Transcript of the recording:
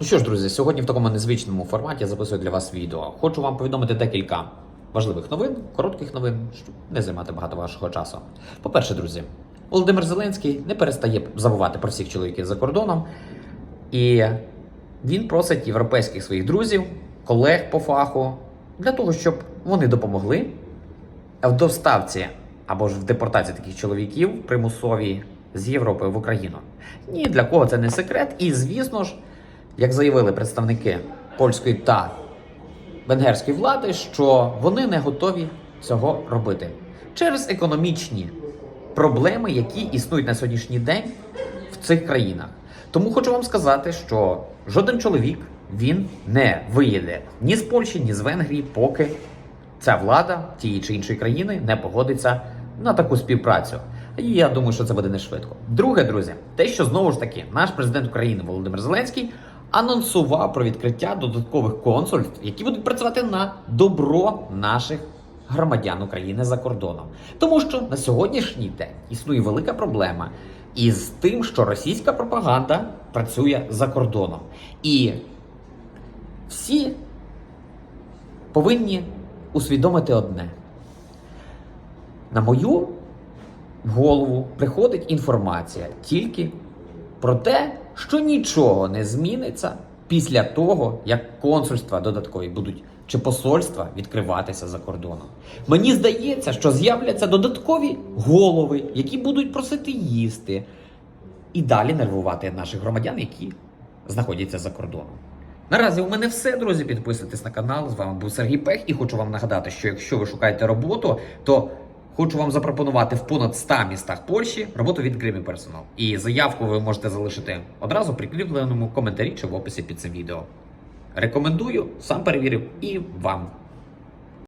Ну що ж, друзі, сьогодні в такому незвичному форматі я записую для вас відео. Хочу вам повідомити декілька важливих новин, коротких новин, щоб не займати багато вашого часу. По-перше, друзі, Володимир Зеленський не перестає забувати про всіх чоловіків за кордоном, і він просить європейських своїх друзів, колег по фаху для того, щоб вони допомогли в доставці або ж в депортації таких чоловіків примусові з Європи в Україну. Ні для кого це не секрет. І звісно ж, як заявили представники польської та венгерської влади, що вони не готові цього робити через економічні проблеми, які існують на сьогоднішній день в цих країнах. Тому хочу вам сказати, що жоден чоловік він не виїде ні з Польщі, ні з Венгрії, поки ця влада тієї чи іншої країни не погодиться на таку співпрацю. І я думаю, що це буде не швидко. Друге, друзі, те, що знову ж таки наш президент України Володимир Зеленський анонсував про відкриття додаткових консульств, які будуть працювати на добро наших громадян України за кордоном. Тому що на сьогоднішній день існує велика проблема із тим, що російська пропаганда працює за кордоном. І всі повинні усвідомити одне. На мою голову приходить інформація тільки про те, що нічого не зміниться після того, як консульства додаткові будуть чи посольства відкриватися за кордоном. Мені здається, що з'являться додаткові голови, які будуть просити їсти, і далі нервувати наших громадян, які знаходяться за кордоном. Наразі у мене все, друзі. Підписуйтесь на канал. З вами був Сергій Пех, і хочу вам нагадати, що якщо ви шукаєте роботу, то хочу вам запропонувати в понад 100 містах Польщі роботу від Гримі Персонал. І заявку ви можете залишити одразу в прикріпленому коментарі чи в описі під цим відео. Рекомендую, сам перевірив і вам